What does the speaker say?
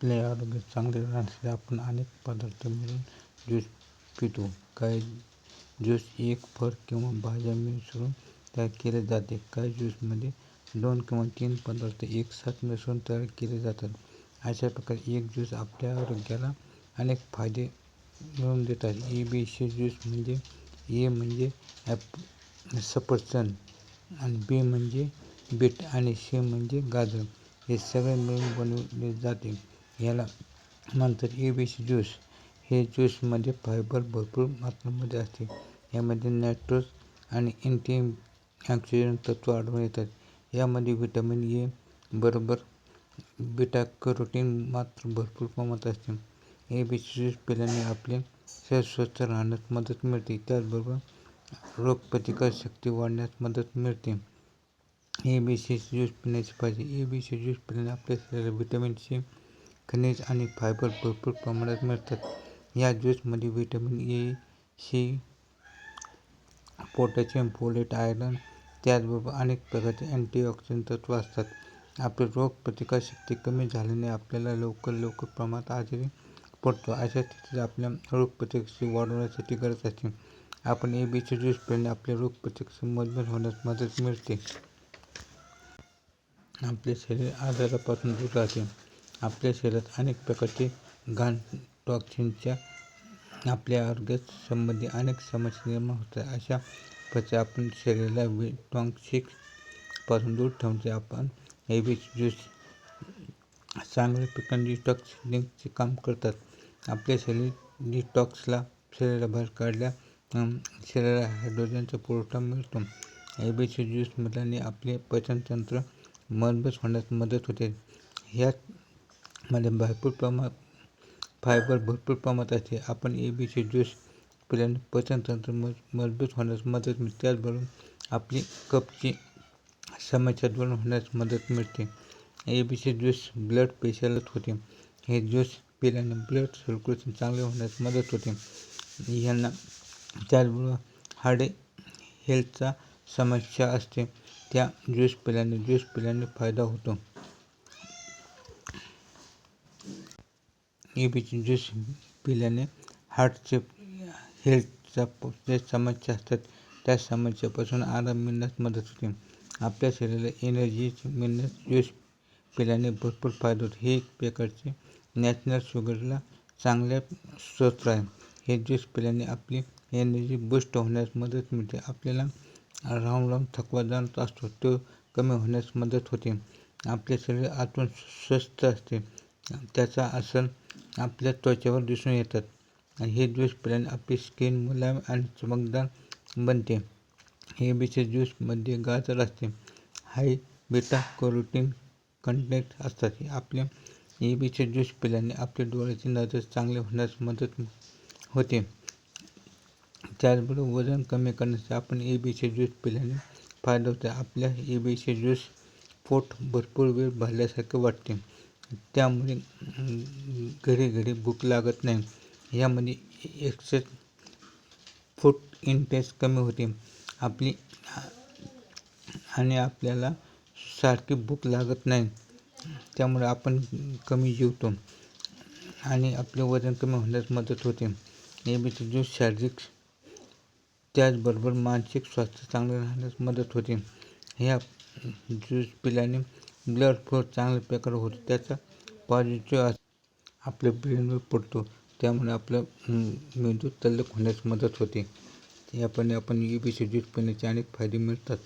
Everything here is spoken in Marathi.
आपले आरोग्य चांगले राहण्यासाठी आपण अनेक पदार्थ मिळून ज्यूस पितो. काही ज्यूस एक फळ किंवा भाज्या मिसळून तयार केले जाते. काही ज्यूसमध्ये दोन किंवा तीन पदार्थ एकसाथ मिसळून तयार केले जातात. अशा प्रकारे एक ज्यूस आपल्या आरोग्याला अनेक फायदे मिळवून देतात ए बी सी ज्यूस म्हणजे ए म्हणजे ॲप सफरचंद आणि बी म्हणजे बीट आणि सी म्हणजे गाजर. हे सगळे मिळून बनवले जाते. याला म्हणतात ए बी सी ज्यूस हे ज्यूसमध्ये फायबर भरपूर मात्रामध्ये असते. यामध्ये नॅट्रोज आणि अँटी ऑक्सिडंट तत्व आढळून येतात. यामध्ये व्हिटॅमिन ए बरोबर बीटा कॅरोटीन मात्र भरपूर प्रमाणात असते. ए बी सी ज्यूस पिल्याने आपले शरीर स्वच्छ राहण्यास मदत मिळते. त्याचबरोबर रोगप्रतिकारशक्ती वाढण्यास मदत मिळते. ए बी सी ज्यूस पिण्याचे पाहिजे ए बी सी ज्यूस पिल्याने आपल्या शरीराला व्हिटॅमिन सी खनिज आणि फायबर भरपूर प्रमाणात मिळतात. या ज्यूसमध्ये vitamin A C potassium folate iron त्याचबरोबर अनेक प्रकारचे अँटीऑक्सिडंट तत्व असतात. आपली रोगप्रतिकारशक्ती कमी झाल्याने आपल्याला लवकर लवकर प्रमाणात आजारी पडतो. अशा स्थितीत आपल्या रोगप्रतिकारशक्ती वाढवण्यासाठी गरज असते. आपण ए बीचे ज्यूस पिल्याने आपल्या रोगप्रतिकारशक्ती मजबूत होण्यास मदत मिळते. आपले शरीर आजारापासून दूर राहते. आपल्या शरीरात अनेक प्रकारचे घाण टॉक्सिनच्या आपल्या आरोग्यास संबंधी अनेक समस्या निर्माण होतात. अशा प्रकारे आपण शरीराला टॉक्सिकपासून दूर ठेवण्याचे आपण ए बी ज्यूस चांगल्या प्रकारे डिटॉक्सिंगचे काम करतात. आपल्या शरीर डिटॉक्सला शरीराबाहेर काढल्या शरीराला हायड्रोजनचा पुरवठा मिळतो. ए ज्यूसमधल्याने ज्यूस पिल्याने आपले पचनतंत्र मजबूत होण्यास मदत होते. ह्या मध्ये भरपूर प्रमाणात फायबर भरपूर प्रमाणात असते आपण ए बी सी ज्यूस पिल्याने पचनतंत्र मज मजबूत होण्यास मदत मिळते. त्याचबरोबर आपली कपची समस्या दूर होण्यास मदत मिळते. A B C juice blood प्रेशरला होते. हे ज्यूस पिल्याने ब्लड सर्क्युलेशन चांगले होण्यास मदत होते. यांना त्याचबरोबर हाडे हेल्थचा समस्या असते. त्या ज्यूस पिल्याने ज्यूस पिल्याने फायदा होतो. ए ज्यूस पिल्याने हार्टचे हेल्थचा जे समस्या असतात त्या समस्यापासून आराम मिळण्यास मदत होते. आपल्या शरीराला एनर्जी मिळण्यास ज्यूस पिल्याने भरपूर फायदा होतो. हे एक प्रकारचे नॅचरल शुगरला चांगल्या स्रोत आहे. हे ज्यूस पिल्याने आपली एनर्जी बूस्ट होण्यास मदत मिळते. आपल्याला राहून राहून थकवा जाणत असतो. तो कमी होण्यास मदत होते. आपले शरीर आतून स्वस्थ असते. त्याचा असर आपल्या त्वचेवर दिसून येतात. आणि हे ज्यूस पिल्याने आपली स्किन मुलायम आणि चमकदार बनते. हे बीचे ज्यूसमध्ये गाजर असते हाय बेटा कोरोटीन कंटेंट असतात. आपल्या ए बीचे ज्यूस पिल्याने आपल्या डोळ्याची नजर चांगले होण्यास मदत होते. त्याचबरोबर वजन कमी करण्यासाठी आपण ए बीचे ज्यूस पिल्याने फायदा होतो. आपल्या ए बीचे ज्यूस पोट भरपूर वेळ भरल्यासारखे वाटते. त्यामुळे घरी घरी भूक लागत नाही. यामध्ये एक्सेस फूड इंटेस्ट कमी होते. आपली आणि आपल्याला सारखी भूक लागत नाही. त्यामुळे आपण कमी जेवतो. आणि आपले वजन कमी होण्यास मदत होते. नेहमीचे ज्यूस शारीरिक त्याचबरोबर मानसिक स्वास्थ्य चांगले राहण्यास मदत होते. ह्या ज्यूस पिल्याने ब्लड फ्लो चांगल्या प्रकारे होतो त्याचा पॉझिटिव्ह आपल्या ब्रेनवर पडतो. त्यामुळे आपलं मेंदू तल्लक होण्यास मदत होते. यापणे आपण यू बी सी ज्यूस अनेक फायदे मिळतात.